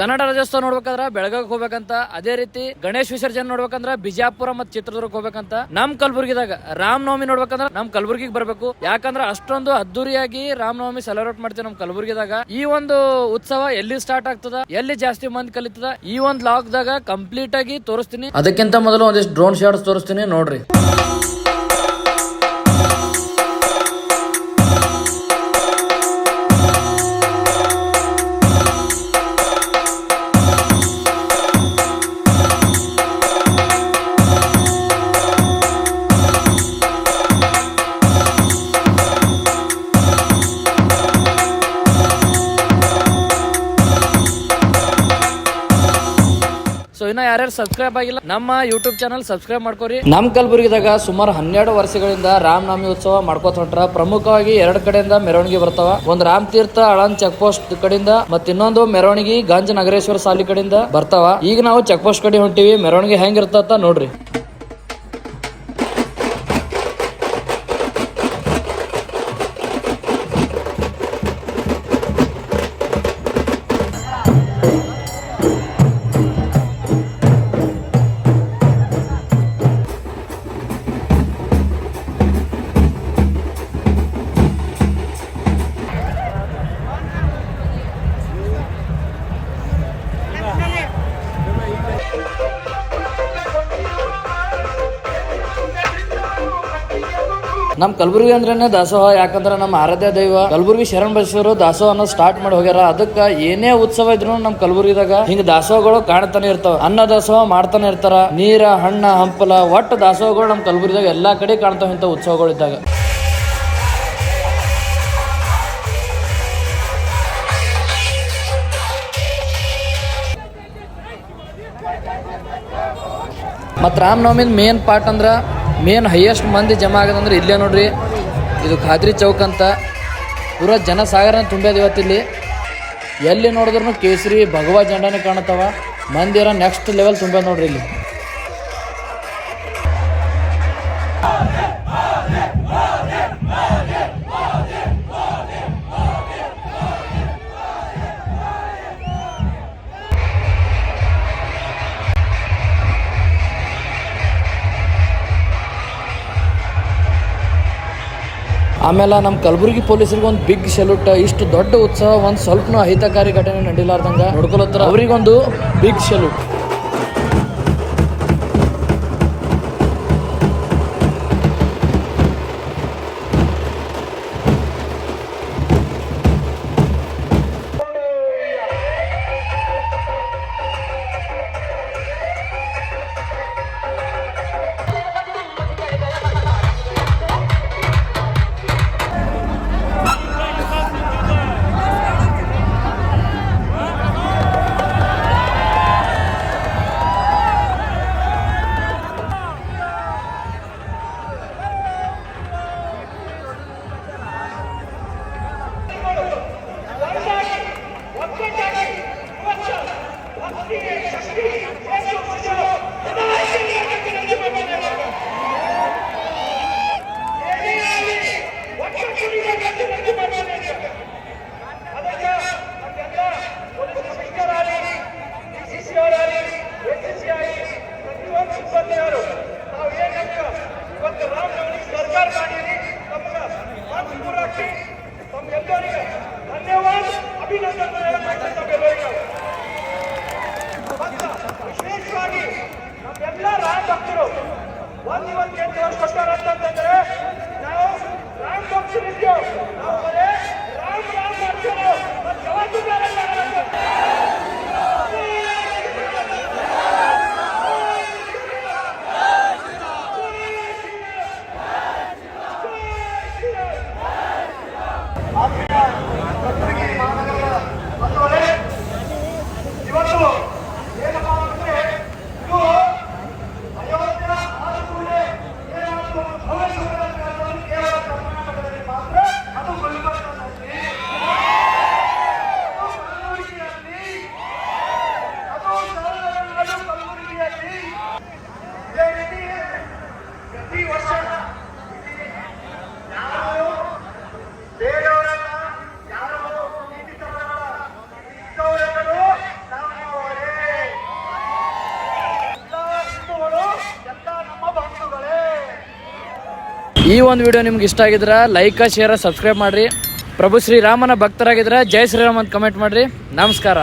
ಗಣರಾಜ್ಯೋತ್ಸವ ನೋಡ್ಬೇಕಾದ್ರೆ ಬೆಳಗಾವಿಗೆ ಹೋಗ್ಬೇಕಂತ, ಅದೇ ರೀತಿ ಗಣೇಶ್ ವಿಸರ್ಜನೆ ನೋಡ್ಬೇಕಂದ್ರ ಬಿಜಾಪುರ ಮತ್ತೆ ಚಿತ್ರದುರ್ಗ ಹೋಗ್ಬೇಕಂತ. ನಮ್ ಕಲಬುರ್ಗಿದಾಗ ರಾಮನವಮಿ ನೋಡ್ಬೇಕಂದ್ರ ನಮ್ ಕಲಬುರ್ಗಿಗೆ ಬರ್ಬೇಕು. ಯಾಕಂದ್ರ ಅಷ್ಟೊಂದು ಅದ್ದೂರಿಯಾಗಿ ರಾಮನವಮಿ ಸೆಲೆಬ್ರೇಟ್ ಮಾಡ್ತೀವಿ ನಮ್ ಕಲಬುರ್ಗಿದಾಗ. ಈ ಒಂದು ಉತ್ಸವ ಎಲ್ಲಿ ಸ್ಟಾರ್ಟ್ ಆಗ್ತದ, ಎಲ್ಲಿ ಜಾಸ್ತಿ ಮಂದಿ ಕಲಿತದ, ಈ ಒಂದ್ ಲಾಕ್ ದಾಗ ಕಂಪ್ಲೀಟ್ ಆಗಿ ತೋರಿಸ್ತೀನಿ. ಅದಕ್ಕಿಂತ ಮೊದಲು ಒಂದಿಷ್ಟು ಡ್ರೋನ್ ಶಾಟ್ಸ್ ತೋರಿಸ್ತೀನಿ, ನೋಡ್ರಿ. ಇನ್ನ ಯಾರ್ಯಾರು ಸಬ್ಸ್ಕ್ರೈಬ್ ಆಗಿಲ್ಲ, ನಮ್ಮ ಯೂಟ್ಯೂಬ್ ಚಾನಲ್ ಸಬ್ಸ್ಕ್ರೈಬ್ ಮಾಡ್ಕೋರಿ. ನಮ್ ಕಲಬುರ್ಗಿದಾಗ ಸುಮಾರು ಹನ್ನೆರಡು ವರ್ಷಗಳಿಂದ ರಾಮನಾಮಿ ಉತ್ಸವ ಮಾಡ್ಕೋತ ಹೊಂಟ್ರ. ಪ್ರಮುಖವಾಗಿ ಎರಡ್ ಕಡೆಯಿಂದ ಮೆರವಣಿಗೆ ಬರ್ತಾವ. ಒಂದ್ ರಾಮ್ ತೀರ್ಥ, ಅಳನ್ ಚೆಕ್ ಪೋಸ್ಟ್ ಕಡೆಯಿಂದ ಮತ್ ಇನ್ನೊಂದು ಮೆರವಣಿಗೆ ಗಾಂಜ ನಗರೇಶ್ವರ ಸಾಲಿ ಕಡೆಯಿಂದ ಬರ್ತಾವ. ಈಗ ನಾವು ಚೆಕ್ ಪೋಸ್ಟ್ ಕಡೆ ಹೊಂಟಿವಿ. ಮೆರವಣಿಗೆ ಹೆಂಗಿರ್ತತ ನೋಡ್ರಿ. ನಮ್ ಕಲಬುರ್ಗಿ ಅಂದ್ರೆ ದಾಸೋಹ, ಯಾಕಂದ್ರೆ ನಮ್ಮ ಆರಾಧ್ಯ ದೈವ ಕಲಬುರ್ಗಿ ಶರಣ ಬಸವರು ದಾಸೋಹ ಅನ್ನೋದು ಸ್ಟಾರ್ಟ್ ಮಾಡಿ ಹೋಗ್ಯಾರ. ಅದಕ್ಕ ಏನೇ ಉತ್ಸವ ಇದ್ರು ನಮ್ ಕಲಬುರ್ಗಿದಾಗ ಹಿಂಗ ದಾಸೋಹಗಳು ಕಾಣ್ತಾನೆ ಇರ್ತಾವ. ಅನ್ನ ದಾಸೋಹ ಮಾಡ್ತಾನೆ ಇರ್ತಾರ. ನೀರ, ಹಣ್ಣ, ಹಂಪಲ, ಒಟ್ಟು ದಾಸೋಹಗಳು ನಮ್ ಕಲಬುರ್ಗಿದಾಗ ಎಲ್ಲಾ ಕಡೆ ಕಾಣ್ತಾವ ಇಂಥ ಉತ್ಸವಗಳು ಇದ್ದಾಗ. ಮತ್ತು ರಾಮನವಮಿದ ಮೇನ್ ಪಾರ್ಟ್ ಅಂದ್ರೆ ಮೇನ್ ಹೈಯೆಸ್ಟ್ ಮಂದಿ ಜಮಾ ಆಗದಂದ್ರೆ ಇಲ್ಲೇ ನೋಡ್ರಿ. ಇದು ಖಾದ್ರಿ ಚೌಕ್ ಅಂತ. ಪೂರ ಜನಸಾಗರ ತುಂಬ್ಯದ ಇವತ್ತಿಲ್ಲಿ. ಎಲ್ಲಿ ನೋಡಿದ್ರು ಕೇಸರಿ, ಭಗವಾ ಜಂಡನೇ ಕಾಣತ್ತವ. ಮಂದಿರ ನೆಕ್ಸ್ಟ್ ಲೆವೆಲ್ ತುಂಬ್ಯದ ನೋಡ್ರಿ ಇಲ್ಲಿ. ಆಮೇಲೆ ನಮ್ಮ ಕಲಬುರಗಿ ಪೊಲೀಸರಿಗೆ ಒಂದು ಬಿಗ್ ಸೆಲ್ಯೂಟ್ ಇಷ್ಟು ದೊಡ್ಡ ಉತ್ಸವ ಒಂದು ಸ್ವಲ್ಪನೂ ಅಹಿತಕಾರಿ ಘಟನೆ ನಡೀಲಾರ್ದಂಗೆ ನೋಡ್ಕೊಳತ್ತಾರ ಅವರಿಗೊಂದು ಬಿಗ್ ಸಲ್ಯೂಟ್ ಭಕ್ತರು ಒಂದು ತೋರಿಸ್ಕೊಟ್ಟಾರ ಅಂತಂದ್ರೆ ನಾವು ರಾಮ ಭಕ್ತರಿದ್ದೇವೆ ನಾವು ಬರೇ ರಾಮ ಇವತ್ತು ಈ ಒಂದು ವಿಡಿಯೋ ನಿಮ್ಗೆ ಇಷ್ಟ ಆಗಿದ್ರೆ ಲೈಕ್ ಶೇರ್ ಸಬ್ಸ್ಕ್ರೈಬ್ ಮಾಡಿರಿ. ಪ್ರಭು ಶ್ರೀರಾಮನ ಭಕ್ತರಾಗಿದ್ರೆ ಜೈ ಶ್ರೀರಾಮ್ ಅಂತ ಕಮೆಂಟ್ ಮಾಡಿರಿ. ನಮಸ್ಕಾರ.